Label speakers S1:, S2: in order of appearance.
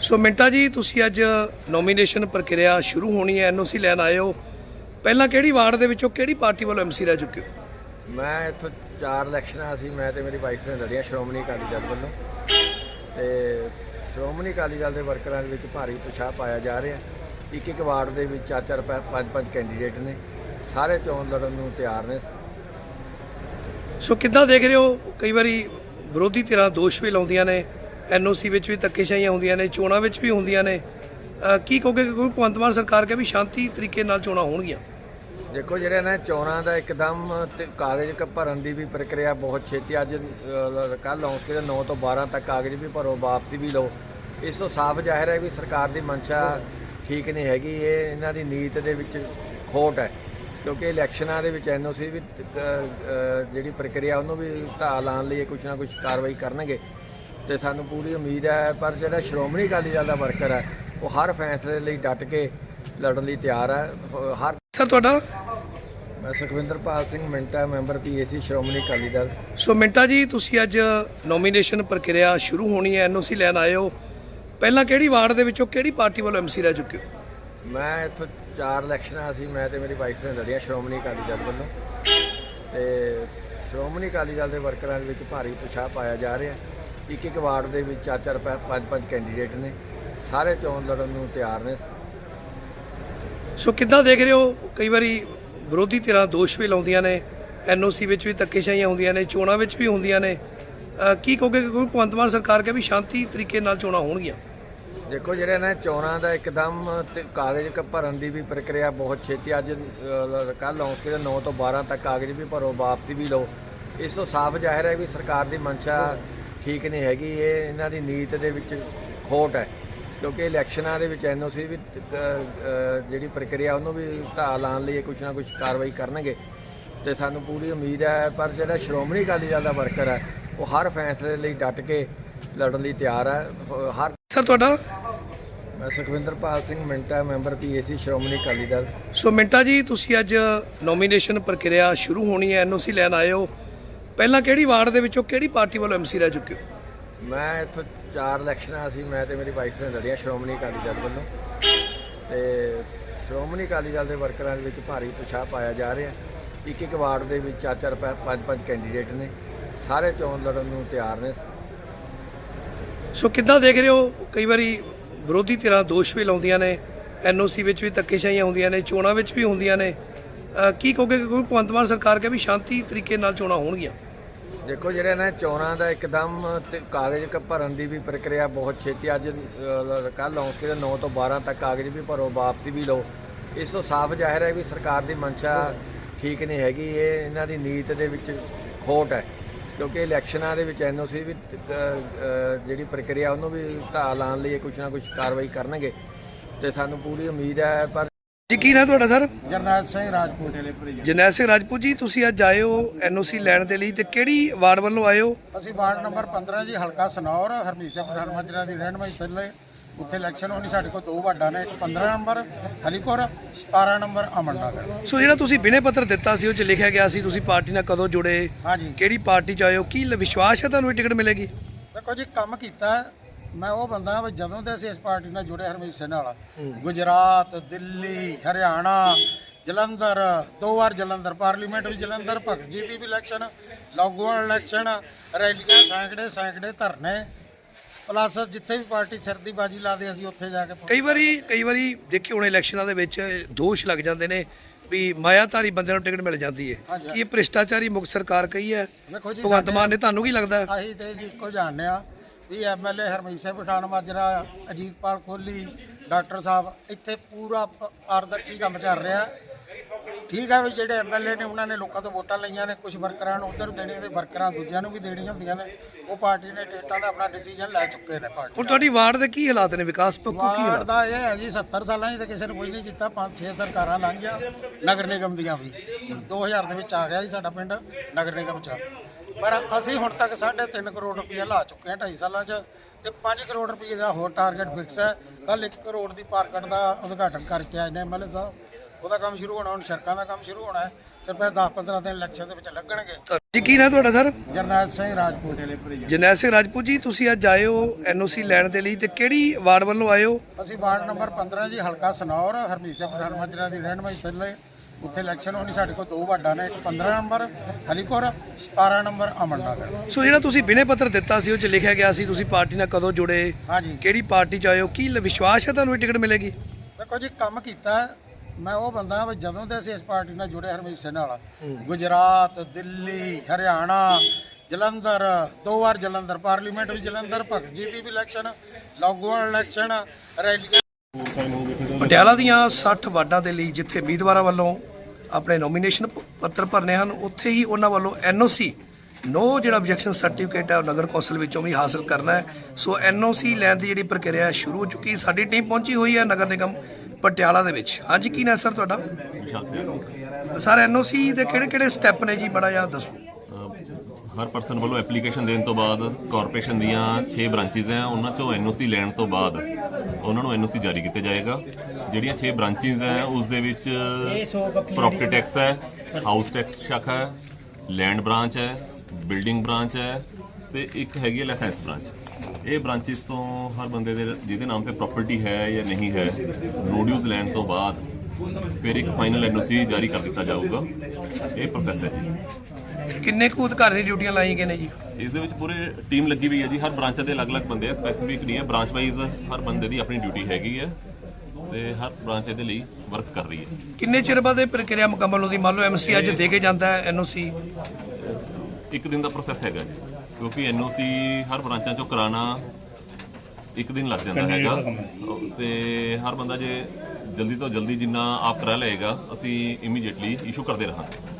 S1: ਸੋ ਮਿੰਟਾ ਜੀ ਤੁਸੀਂ ਅੱਜ ਨੋਮੀਨੇਸ਼ਨ ਪ੍ਰਕਿਰਿਆ ਸ਼ੁਰੂ ਹੋਣੀ ਹੈ ਐਨਓਸੀ ਲੈਣ ਆਏ ਹੋ। ਪਹਿਲਾਂ ਕਿਹੜੀ ਵਾਰਡ ਦੇ ਵਿੱਚੋਂ ਕਿਹੜੀ ਪਾਰਟੀ ਵੱਲੋਂ ਐਮਸੀ ਰਹਿ ਚੁੱਕੇ ਹੋ?
S2: ਮੈਂ ਇੱਥੋਂ ਚਾਰ ਇਲੈਕਸ਼ਨਾਂ ਸੀ ਮੈਂ ਤੇ ਮੇਰੀ ਵਾਈਫ ਨੇ ਲੜੀਆਂ ਸ਼੍ਰੋਮਣੀ ਅਕਾਲੀ ਦਲ ਵੱਲੋਂ। ਤੇ ਸ਼੍ਰੋਮਣੀ ਅਕਾਲੀ ਦਲ ਦੇ ਵਰਕਰਾਂ ਦੇ ਵਿੱਚ ਭਾਰੀ ਉਤਸ਼ਾਹ ਪਾਇਆ ਜਾ ਰਿਹਾ। ਇੱਕ ਇੱਕ ਵਾਰਡ ਦੇ ਵਿੱਚ ਚਾਰ ਚਾਰ ਪੰਜ ਪੰਜ ਕੈਂਡੀਡੇਟ ਨੇ। ਸਾਰੇ ਚੋਣ ਲੜਨ ਨੂੰ ਤਿਆਰ ਨੇ।
S1: ਸੋ ਕਿੱਦਾਂ ਦੇਖ ਰਹੇ ਹੋ? ਕਈ ਵਾਰੀ ਵਿਰੋਧੀ ਧਿਰਾਂ ਦੋਸ਼ ਵੀ ਲਾਉਂਦੀਆਂ ਨੇ। ਐਨਓਸੀ ਵਿੱਚ ਵੀ ਧੱਕੇਸ਼ਾਹੀਆਂ ਹੁੰਦੀਆਂ ਨੇ ਚੋਣਾਂ ਵਿੱਚ ਵੀ ਹੁੰਦੀਆਂ ਨੇ। ਕੀ ਕਹੋਗੇ ਕਿ ਕੋਈ ਭਗਵੰਤ ਮਾਨ ਸਰਕਾਰ ਕਹੇ ਵੀ ਸ਼ਾਂਤੀ ਤਰੀਕੇ ਨਾਲ ਚੋਣਾਂ ਹੋਣਗੀਆਂ?
S2: ਦੇਖੋ ਜਿਹੜੇ ਨੇ ਚੋਣਾਂ ਦਾ ਇੱਕਦਮ ਕਾਗਜ਼ ਕ ਭਰਨ ਦੀ ਵੀ ਪ੍ਰਕਿਰਿਆ ਬਹੁਤ ਛੇਤੀ ਅੱਜ ਕੱਲ ਆਉਂ ਕੇ 9 ਤੋਂ 12 ਤੱਕ ਕਾਗਜ਼ ਵੀ ਭਰੋ ਵਾਪਸੀ ਵੀ ਲਓ। ਇਸ ਤੋਂ ਸਾਫ਼ ਜ਼ਾਹਿਰ ਹੈ ਵੀ ਸਰਕਾਰ ਦੀ ਮਨਸ਼ਾ ਠੀਕ ਨਹੀਂ ਹੈਗੀ ਇਹ ਇਹਨਾਂ ਦੀ ਨੀਤ ਦੇ ਵਿੱਚ ਖੋਟ ਹੈ। ਕਿਉਂਕਿ ਇਲੈਕਸ਼ਨਾਂ ਦੇ ਵਿੱਚ ਐਨਓਸੀ ਵੀ ਅ, ਅ, ਜਿਹੜੀ ਪ੍ਰਕਿਰਿਆ ਉਹਨੂੰ ਵੀ ਢਾਹ ਲਾਉਣ ਲਈ ਇਹ ਕੁਛ ਨਾ ਕੁਛ ਕਾਰਵਾਈ ਕਰਨਗੇ। ਤੇ ਸਾਨੂੰ ਪੂਰੀ ਉਮੀਦ ਹੈ ਪਰ ਜਿਹੜਾ ਸ਼੍ਰੋਮਣੀ ਅਕਾਲੀ ਦਲ ਦਾ ਵਰਕਰ ਹੈ ਉਹ ਹਰ ਫੈਸਲੇ ਲਈ ਡਟ ਕੇ ਲੜਨ ਲਈ ਤਿਆਰ ਹੈ। ਹਰ
S1: ਸਰ ਤੁਹਾਡਾ?
S2: ਮੈਂ Sukhwinderpal Singh Minta member P A C Shiromani Akali Dal.
S1: So Minta ji ਤੁਸੀਂ ਅੱਜ ਨੋਮੀਨੇਸ਼ਨ ਪ੍ਰਕਿਰਿਆ ਸ਼ੁਰੂ ਹੋਣੀ ਹੈ ਐਨਓਸੀ ਲੈਣ ਆਏ ਹੋ। ਪਹਿਲਾਂ ਕਿਹੜੀ ਵਾਰਡ ਦੇ ਵਿੱਚੋਂ ਕਿਹੜੀ ਪਾਰਟੀ ਵੱਲੋਂ ਐਮਸੀ ਰਹਿ ਚੁੱਕੇ ਹੋ?
S2: ਮੈਂ ਇੱਥੋਂ ਚਾਰ ਇਲੈਕਸ਼ਨਾਂ ਸੀ ਮੈਂ ਤੇ ਮੇਰੀ ਵਾਈਫ ਨੇ ਲੜੀਆਂ ਸ਼੍ਰੋਮਣੀ ਅਕਾਲੀ ਦਲ ਵੱਲੋਂ। ਤੇ ਸ਼੍ਰੋਮਣੀ ਅਕਾਲੀ ਦਲ ਦੇ ਵਰਕਰਾਂ ਦੇ ਵਿੱਚ ਭਾਰੀ ਉਤਸ਼ਾਹ ਪਾਇਆ ਜਾ ਰਿਹਾ। ਇੱਕ ਇੱਕ ਵਾਰਡ ਦੇ ਵਿੱਚ ਚਾਰ ਚਾਰ ਪੰਜ ਪੰਜ ਕੈਂਡੀਡੇਟ ਨੇ। ਸਾਰੇ ਚੋਣ ਲੜਨ ਨੂੰ ਤਿਆਰ ਨੇ।
S1: ਸੋ ਕਿੱਦਾਂ ਦੇਖ ਰਹੇ ਹੋ? ਕਈ ਵਾਰੀ ਵਿਰੋਧੀ ਧਿਰਾਂ ਦੋਸ਼ ਵੀ ਲਾਉਂਦੀਆਂ ਨੇ। ਐਨਓਸੀ ਵਿੱਚ ਵੀ ਧੱਕੇਸ਼ਾਹੀਆਂ ਹੁੰਦੀਆਂ ਨੇ ਚੋਣਾਂ ਵਿੱਚ ਵੀ ਹੁੰਦੀਆਂ ਨੇ। ਕੀ ਕਹੋਗੇ ਕਿ ਕੋਈ ਭਗਵੰਤ ਮਾਨ ਸਰਕਾਰ ਕਹੇ ਵੀ ਸ਼ਾਂਤੀ ਤਰੀਕੇ ਨਾਲ ਚੋਣਾਂ ਹੋਣਗੀਆਂ।
S2: ਦੇਖੋ ਜਿਹੜੇ ਨੇ ਚੋਣਾਂ ਦਾ ਇੱਕਦਮ ਕਾਗਜ਼ ਕ ਭਰਨ ਦੀ ਵੀ ਪ੍ਰਕਿਰਿਆ ਬਹੁਤ ਛੇਤੀ ਅੱਜ ਕੱਲ ਆਉਂ ਕੇ 9 ਤੋਂ 12 ਤੱਕ ਕਾਗਜ਼ ਵੀ ਭਰੋ ਵਾਪਸੀ ਵੀ ਲਓ। ਇਸ ਤੋਂ ਸਾਫ਼ ਜ਼ਾਹਿਰ ਹੈ ਵੀ ਸਰਕਾਰ ਦੀ ਮਨਸ਼ਾ ਠੀਕ ਨਹੀਂ ਹੈਗੀ ਇਹ ਇਹਨਾਂ ਦੀ ਨੀਤ ਦੇ ਵਿੱਚ ਖੋਟ ਹੈ। ਕਿਉਂਕਿ ਇਲੈਕਸ਼ਨਾਂ ਦੇ ਵਿੱਚ ਐਨਓਸੀ ਵੀ ਜਿਹੜੀ ਪ੍ਰਕਿਰਿਆ ਉਹਨੂੰ ਵੀ ਢਾਹ ਲਾਉਣ ਲਈ ਕੁਛ ਨਾ ਕੁਛ ਕਾਰਵਾਈ ਕਰਨਗੇ। ਤੇ ਸਾਨੂੰ ਪੂਰੀ ਉਮੀਦ ਹੈ ਪਰ ਜਿਹੜਾ ਸ਼੍ਰੋਮਣੀ ਅਕਾਲੀ ਦਲ ਦਾ ਵਰਕਰ ਹੈ ਉਹ ਹਰ ਫੈਸਲੇ ਲਈ ਡਟ ਕੇ ਲੜਨ ਲਈ ਤਿਆਰ ਹੈ। ਹਰ
S1: ਸਰ ਤੁਹਾਡਾ?
S2: ਮੈਂ Sukhwinderpal Singh Minta member P A C Shiromani Akali Dal.
S1: So Minta ji ਤੁਸੀਂ ਅੱਜ ਨੋਮੀਨੇਸ਼ਨ ਪ੍ਰਕਿਰਿਆ ਸ਼ੁਰੂ ਹੋਣੀ ਹੈ ਐਨਓਸੀ ਲੈਣ ਆਏ ਹੋ। ਪਹਿਲਾਂ ਕਿਹੜੀ ਵਾਰਡ ਦੇ ਵਿੱਚੋਂ ਕਿਹੜੀ ਪਾਰਟੀ ਵੱਲੋਂ ਐਮਸੀ ਰਹਿ ਚੁੱਕੇ ਹੋ?
S2: ਮੈਂ ਇੱਥੋਂ ਚਾਰ ਇਲੈਕਸ਼ਨਾਂ ਸੀ ਮੈਂ ਤੇ ਮੇਰੀ ਵਾਈਫ ਨੇ ਲੜੀਆਂ ਸ਼੍ਰੋਮਣੀ ਅਕਾਲੀ ਦਲ ਵੱਲੋਂ। ਤੇ ਸ਼੍ਰੋਮਣੀ ਅਕਾਲੀ ਦਲ ਦੇ ਵਰਕਰਾਂ ਦੇ ਵਿੱਚ ਭਾਰੀ ਉਤਸ਼ਾਹ ਪਾਇਆ ਜਾ ਰਿਹਾ। ਇੱਕ ਇੱਕ ਵਾਰਡ ਦੇ ਵਿੱਚ ਚਾਰ ਚਾਰ ਪੰਜ ਪੰਜ ਪੰਜ ਕੈਂਡੀਡੇਟ ਨੇ। ਸਾਰੇ ਚੋਣ ਲੜਨ ਨੂੰ ਤਿਆਰ ਨੇ।
S1: ਸੋ ਕਿੱਦਾਂ ਦੇਖ ਰਹੇ ਹੋ? ਕਈ ਵਾਰੀ ਵਿਰੋਧੀ ਧਿਰਾਂ ਦੋਸ਼ ਵੀ ਲਾਉਂਦੀਆਂ ਨੇ ਐਨਓਸੀ ਵਿੱਚ ਵੀ ਧੱਕੇਸ਼ਾਹੀਆਂ ਹੁੰਦੀਆਂ ਨੇ ਚੋਣਾਂ ਵਿੱਚ ਵੀ ਹੁੰਦੀਆਂ ਨੇ। ਅਹ ਕੀ ਕਹੋਗੇ ਕਿ ਕੋਈ ਭਗਵੰਤ ਮਾਨ ਸਰਕਾਰ ਕਹੇ ਵੀ ਸ਼ਾਂਤੀ ਤਰੀਕੇ ਨਾਲ ਚੋਣਾਂ ਹੋਣਗੀਆਂ?
S2: ਦੇਖੋ ਜਿਹੜੇ ਨੇ ਚੋਣਾਂ ਦਾ ਇੱਕਦਮ ਤੇ ਕਾਗਜ਼ ਕ ਭਰਨ ਦੀ ਵੀ ਪ੍ਰਕਿਰਿਆ ਬਹੁਤ ਛੇਤੀ ਅੱਜ ਕੱਲ ਆਉਂ ਕੇ 9 ਤੋਂ 12 ਤੱਕ ਕਾਗਜ਼ ਵੀ ਭਰੋ ਵਾਪਸੀ ਵੀ ਲਓ। ਇਸ ਤੋਂ ਸਾਫ਼ ਜ਼ਾਹਿਰ ਹੈ ਵੀ ਸਰਕਾਰ ਦੀ ਮਨਸ਼ਾ ਠੀਕ ਨਹੀਂ ਹੈਗੀ ਇਹ ਇਹਨਾਂ ਦੀ ਨੀਤ ਦੇ ਵਿੱਚ ਖੋਟ ਹੈ। ਕਿਉਂਕਿ ਇਲੈਕਸ਼ਨਾਂ ਦੇ ਵਿੱਚ ਐਨਓਸੀ ਵੀ ਅ, ਅ, ਜਿਹੜੀ ਪ੍ਰਕਿਰਿਆ ਉਹਨੂੰ ਵੀ ਢਾਹ ਲਾਉਣ ਲਈ ਇਹ ਕੁਛ ਨਾ ਕੁਛ ਕਾਰਵਾਈ ਕਰਨਗੇ। ਤੇ ਸਾਨੂੰ ਪੂਰੀ ਉਮੀਦ ਹੈ ਪਰ
S1: ਜੀ ਕੀ ਨਾਂ ਤੁਹਾਡਾ ਸਰ?
S3: ਜਰਨੈਲ ਸਿੰਘ ਰਾਜਪੂਤ।
S1: ਜਰਨੈਲ ਸਿੰਘ ਰਾਜਪੂਤ ਜੀ ਤੁਸੀਂ ਅੱਜ ਆਏ ਹੋ ਐਨਓਸੀ ਲੈਣ ਦੇ ਲਈ ਤੇ ਕਿਹੜੀ ਵਾਰਡ ਵੱਲੋਂ ਆਏ ਹੋ?
S3: ਅਸੀਂ ਵਾਰਡ ਨੰਬਰ 15 ਜੀ ਹਲਕਾ ਸਨੌਰ ਹਰਮੀਤ ਸਿੰਘ ਪਠਾਨ ਮਾਜਰਾ ਦੀ ਰਹਿਨਮਾਈ ਥੱਲੇ ਉੱਥੇ ਇਲੈਕਸ਼ਨ ਹੋਣੀ ਸਾਡੇ ਕੋਲ ਦੋ ਵਾਰਡਾਂ ਨੇ ਇੱਕ 15 number Haripur 17 number Aman Nagar.
S1: So ਜਿਹੜਾ ਤੁਸੀਂ ਬਿਨੇ ਪੱਤਰ ਦਿੱਤਾ ਸੀ ਉਹ ਚ ਲਿਖਿਆ ਗਿਆ ਸੀ ਤੁਸੀਂ ਪਾਰਟੀ ਨਾਲ ਕਦੋਂ ਜੁੜੇ?
S3: ਹਾਂਜੀ।
S1: ਕਿਹੜੀ ਪਾਰਟੀ ਚ ਆਏ ਹੋ? ਕੀ ਵਿਸ਼ਵਾਸ ਹੈ ਤੁਹਾਨੂੰ ਇਹ ਟਿਕਟ ਮਿਲੇਗੀ?
S3: ਦੇਖੋ ਜੀ ਕੰਮ ਕੀਤਾ। ਮੈਂ ਉਹ ਬੰਦਾ ਹਾਂ ਵੀ ਜਦੋਂ ਦੇ ਅਸੀਂ ਇਸ ਪਾਰਟੀ ਨਾਲ ਜੁੜੇ ਹਰਮੀਤ ਸਿੰਘ ਨਾਲ ਗੁਜਰਾਤ ਦਿੱਲੀ ਹਰਿਆਣਾ ਜਲੰਧਰ ਦੋ ਵਾਰ ਜਲੰਧਰ ਪਾਰਲੀਮੈਂਟ ਵੀ ਜਲੰਧਰ ਭਗਤ ਜੀ ਦੀ ਵੀ ਇਲੈਕਸ਼ਨ ਲੌਗੋਵਾਲ ਇਲੈਕਸ਼ਨ ਰੈਲੀਆਂ ਸੈਂਕੜੇ ਸੈਂਕੜੇ ਧਰਨੇ ਪਲੱਸ ਜਿੱਥੇ ਵੀ ਪਾਰਟੀ ਸਿਰ ਦੀ ਬਾਜੀ ਲਾਦੇ ਅਸੀਂ ਉੱਥੇ ਜਾ ਕੇ
S1: ਕਈ ਵਾਰੀ ਕਈ ਵਾਰੀ ਦੇਖੀ ਹੁਣ ਇਲੈਕਸ਼ਨਾਂ ਦੇ ਵਿੱਚ ਦੋਸ਼ ਲੱਗ ਜਾਂਦੇ ਨੇ ਵੀ ਮਾਇਆਧਾਰੀ ਬੰਦੇ ਨੂੰ ਟਿਕਟ ਮਿਲ ਜਾਂਦੀ ਹੈ। ਕੀ ਇਹ ਭ੍ਰਿਸ਼ਟਾਚਾਰੀ ਮੁਕਤ ਸਰਕਾਰ ਕਹੀ ਹੈ? ਭਗਵੰਤ ਮਾਨ ਨੇ ਤੁਹਾਨੂੰ ਕੀ ਲੱਗਦਾ?
S3: ਅਸੀਂ ਤੇ ਜੀ ਇੱਕੋ ਜਾਣਦੇ ਆ ਵੀ M L A Harmeet Singh Pathan Majra Ajitpal Kohli doctor ਸਾਹਿਬ ਇੱਥੇ ਪੂਰਾ ਪ- ਪਾਰਦਰਸ਼ੀ ਕੰਮ ਚੱਲ ਰਿਹਾ। ਠੀਕ ਹੈ ਵੀ ਜਿਹੜੇ ਐਮਐਲਏ ਨੇ ਉਹਨਾਂ ਨੇ ਲੋਕਾਂ ਤੋਂ ਵੋਟਾਂ ਲਈਆਂ ਨੇ ਕੁਝ ਵਰਕਰਾਂ ਨੂੰ ਉਧਰ ਦੇਣੇ ਤੇ ਵਰਕਰਾਂ ਦੂਜਿਆਂ ਨੂੰ ਵੀ ਦੇਣੀਆਂ ਹੁੰਦੀਆਂ ਨੇ। ਉਹ ਪਾਰਟੀ ਨੇ ਟੇਟਾਂ ਦਾ ਆਪਣਾ ਡਿਸੀਜਨ ਲੈ ਚੁੱਕੇ ਨੇ ਪਾਰਟੀ
S1: ਹੁਣ ਤੁਹਾਡੀ ਵਾਰਡ ਦੇ ਕੀ ਹਾਲਾਤ ਨੇ? ਵਿਕਾਸ ਪੱਖੋਂ ਕੀ ਹਾਲਾਤ?
S3: ਦਾ ਇਹ ਹੈ ਜੀ 70 ਸਾਲਾਂ 'ਚ ਤਾਂ ਕਿਸੇ ਨੇ ਕੁਝ ਨਹੀਂ ਕੀਤਾ ਪੰਜ ਛੇ ਸਰਕਾਰਾਂ ਲੰਘੀਆਂ ਨਗਰ ਨਿਗਮ ਦੀਆਂ ਵੀ। 2000 ਦੇ ਵਿੱਚ ਆ ਗਿਆ ਜੀ ਸਾਡਾ ਪਿੰਡ ਨਗਰ ਨਿਗਮ 'ਚ। ਪਰ ਅਸੀਂ ਹੁਣ ਤੱਕ 3.5 ਕਰੋੜ ਰੁਪਏ ਲਾ ਚੁੱਕੇ ਹਾਂ 2.5 ਸਾਲਾਂ 'ਚ ਤੇ 5 ਕਰੋੜ ਰੁਪਏ ਦਾ ਹੋਰ ਟਾਰਗੇਟ ਫਿਕਸ ਹੈ। ਕੱਲ 1 ਕਰੋੜ ਦੀ ਪਾਰਕਟ ਦਾ ਉਦਘਾਟਨ ਕਰਕੇ ਆਏ ਨੇ ਐਮਐਲਏ ਸਾਹਿਬ। ਉਹਦਾ ਕੰਮ ਸ਼ੁਰੂ ਹੋਣਾ ਹੁਣ ਸੜਕਾਂ ਦਾ ਕੰਮ ਸ਼ੁਰੂ ਹੋਣਾ ਹੈ। ਸਿਰਫ 10-15 ਦਿਨ ਇਲੈਕਸ਼ਨ ਦੇ ਵਿੱਚ ਲੱਗਣਗੇ।
S1: ਜੀ ਕੀ ਨਾ ਤੁਹਾਡਾ ਸਰ?
S3: ਜਰਨੈਲ ਸਿੰਘ ਰਾਜਪੂਤ।
S1: ਜਰਨੈਲ ਸਿੰਘ ਰਾਜਪੂਤ ਜੀ ਤੁਸੀਂ ਅੱਜ ਆਏ ਹੋ ਐਨਓਸੀ ਲੈਣ ਦੇ ਲਈ ਤੇ ਕਿਹੜੀ ਵਾਰਡ ਵੱਲੋਂ ਆਏ ਹੋ?
S3: ਅਸੀਂ ਵਾਰਡ ਨੰਬਰ 15 ਜੀ ਹਲਕਾ ਸਨੌਰ ਹਰਮੀਤ ਸਿੰਘ ਪ੍ਰਧਾਨ ਮੰਤਰੀ ਦੀ ਰਹਿਨਮਾਈ ਥੱਲੇ। ਉੱਥੇ ਇਲੈਕਸ਼ਨ ਹੋਣੀ ਸਾਡੇ ਕੋਲ ਦੋ ਵਾਰਡਾਂ ਨੇ ਇੱਕ 15 ਨੰਬਰ ਹਲੀਪੁਰ 17 ਨੰਬਰ ਅਮਰਨਗਰ
S1: ਸੋ ਜਿਹੜਾ ਤੁਸੀਂ ਬਿਨੇ ਪੱਤਰ ਦਿੱਤਾ ਸੀ ਉਹ ਚ ਲਿਖਿਆ ਗਿਆ ਸੀ ਤੁਸੀਂ ਪਾਰਟੀ ਨਾਲ ਕਦੋਂ ਜੁੜੇ?
S3: ਹਾਂਜੀ।
S1: ਕਿਹੜੀ ਪਾਰਟੀ ਚ ਆਏ ਹੋ? ਕੀ ਵਿਸ਼ਵਾਸ ਹੈ ਤੁਹਾਨੂੰ ਇਹ ਟਿਕਟ ਮਿਲੇਗੀ?
S3: ਦੇਖੋ ਜੀ ਕੰਮ ਕੀਤਾ ਹੈ। ਮੈਂ ਉਹ ਬੰਦਾ ਵੀ ਜਦੋਂ ਦੇ ਅਸੀਂ ਇਸ ਪਾਰਟੀ ਨਾਲ ਜੁੜੇ ਹਰਮੀਤ ਸਿੰਘ ਨਾਲ। ਗੁਜਰਾਤ ਦਿੱਲੀ ਹਰਿਆਣਾ ਜਲੰਧਰ ਦੋ ਵਾਰ ਜਲੰਧਰ ਪਾਰਲੀਮੈਂਟ ਵੀ ਜਲੰਧਰ ਭਗਤ ਜੀ ਦੀ ਵੀ election Longowal election rally
S1: Patiala ਦੀਆਂ 60 ਵਾਰਡਾਂ ਦੇ ਲਈ ਜਿੱਥੇ ਉਮੀਦਵਾਰਾਂ ਵੱਲੋਂ ਆਪਣੇ ਨੋਮੀਨੇਸ਼ਨ ਪੱਤਰ ਭਰਨੇ ਹਨ ਉੱਥੇ ਹੀ ਉਹਨਾਂ ਵੱਲੋਂ ਐਨਓਸੀ ਨੋ ਜਿਹੜਾ ਆਬਜੈਕਸ਼ਨ ਸਰਟੀਫਿਕੇਟ ਹੈ ਉਹ ਨਗਰ ਕੌਂਸਲ ਵਿੱਚੋਂ ਵੀ ਹਾਸਲ ਕਰਨਾ ਹੈ। ਸੋ ਐਨਓਸੀ ਲੈਣ ਦੀ ਜਿਹੜੀ ਪ੍ਰਕਿਰਿਆ ਸ਼ੁਰੂ ਹੋ ਚੁੱਕੀ ਸਾਡੀ ਟੀਮ ਪਹੁੰਚੀ ਹੋਈ ਹੈ ਨਗਰ ਨਿਗਮ ਪਟਿਆਲਾ ਦੇ ਵਿੱਚ। ਹਾਂਜੀ ਕੀ ਨਾ ਸਰ ਤੁਹਾਡਾ? ਸਰ ਐਨਓਸੀ ਦੇ ਕਿਹੜੇ ਕਿਹੜੇ ਸਟੈਪ ਨੇ ਜੀ ਬੜਾ ਜਿਹਾ ਦੱਸੋ।
S4: ਹਰ ਪਰਸਨ ਵੱਲੋਂ ਐਪਲੀਕੇਸ਼ਨ ਦੇਣ ਤੋਂ ਬਾਅਦ ਕਾਰਪੋਰੇਸ਼ਨ ਦੀਆਂ 6 ਬ੍ਰਾਂਚਿਸ ਹੈ ਉਹਨਾਂ ਚੋਂ ਐਨਓਸੀ ਲੈਣ ਤੋਂ ਬਾਅਦ ਉਹਨਾਂ ਨੂੰ ਐਨਓਸੀ ਜਾਰੀ ਕੀਤਾ ਜਾਏਗਾ। ਜਿਹੜੀਆਂ 6 ਬ੍ਰਾਂਚਿਸ ਹੈ ਉਸ ਦੇ ਵਿੱਚ ਪ੍ਰਾਪਰਟੀ ਟੈਕਸ ਹੈ ਹਾਊਸ ਟੈਕਸ ਸ਼ਾਖਾ ਹੈ ਲੈਂਡ ਬ੍ਰਾਂਚ ਹੈ ਬਿਲਡਿੰਗ ਬ੍ਰਾਂਚ ਹੈ ਤੇ ਇੱਕ ਹੈਗੀ ਲਾਇਸੈਂਸ ਬ੍ਰਾਂਚ ਇਹ ਬ੍ਰਾਂਚਿਸ ਤੋਂ ਹਰ ਬੰਦੇ ਦੇ ਜਿਹਦੇ ਨਾਮ ਤੇ ਪ੍ਰਾਪਰਟੀ ਹੈ ਜਾਂ ਨਹੀਂ ਹੈ ਨੋਡਿਊਸ ਲੈਣ ਤੋਂ ਬਾਅਦ ਫਿਰ ਇੱਕ ਫਾਈਨਲ ਐਨਓਸੀ ਜਾਰੀ ਕਰ ਦਿੱਤਾ ਜਾਊਗਾ। ਇਹ ਪ੍ਰੋਸੈਸ ਹੈ ਜੀ।
S1: ਕਿੰਨੇ ਕੁ ਅਧਿਕਾਰੀ ਦੀ ਡਿਊਟੀਆਂ ਲਾਈਆਂ ਗਈਆਂ ਨੇ ਜੀ?
S4: ਇਸ ਦੇ ਵਿੱਚ ਪੂਰੇ ਟੀਮ ਲੱਗੀ ਹੋਈ ਹੈ ਜੀ। ਹਰ ਬ੍ਰਾਂਚ ਦੇ ਅਲੱਗ-ਅਲੱਗ ਬੰਦੇ ਆ। ਸਪੈਸੀਫਿਕ ਨਹੀਂ ਹੈ। ਬ੍ਰਾਂਚ ਵਾਈਜ਼ ਹਰ ਬੰਦੇ ਦੀ ਆਪਣੀ ਡਿਊਟੀ ਹੈਗੀ ਹੈ। ਤੇ ਹਰ ਬ੍ਰਾਂਚ ਇਹਦੇ ਲਈ ਵਰਕ ਕਰ ਰਹੀ ਹੈ।
S1: ਕਿੰਨੇ ਚਿਰ ਬਾਅਦ ਇਹ ਪ੍ਰਕਿਰਿਆ ਮੁਕੰਮਲ ਹੁੰਦੀ? ਮੰਨ ਲਓ ਐਮਸੀ ਅੱਜ ਦੇ ਕੇ ਜਾਂਦਾ ਹੈ ਐਨਓਸੀ
S4: ਇੱਕ ਦਿਨ ਦਾ ਪ੍ਰੋਸੈਸ ਹੈਗਾ ਜੀ। ਕਿਉਂਕਿ ਐਨਓਸੀ ਹਰ ਬ੍ਰਾਂਚਾਂ ਚੋਂ ਕਰਾਉਣਾ ਇੱਕ ਦਿਨ ਲੱਗ ਜਾਂਦਾ ਹੈਗਾ। ਤੇ ਹਰ ਬੰਦਾ ਜੇ ਜਲਦੀ ਤੋਂ ਜਲਦੀ ਜਿੰਨਾ ਆਪ ਕਰਾ ਲਏਗਾ ਅਸੀਂ ਇਮੀਡੀਏਟਲੀ ਇਸ਼ੂ ਕਰਦੇ ਰਹਾਂਗੇ।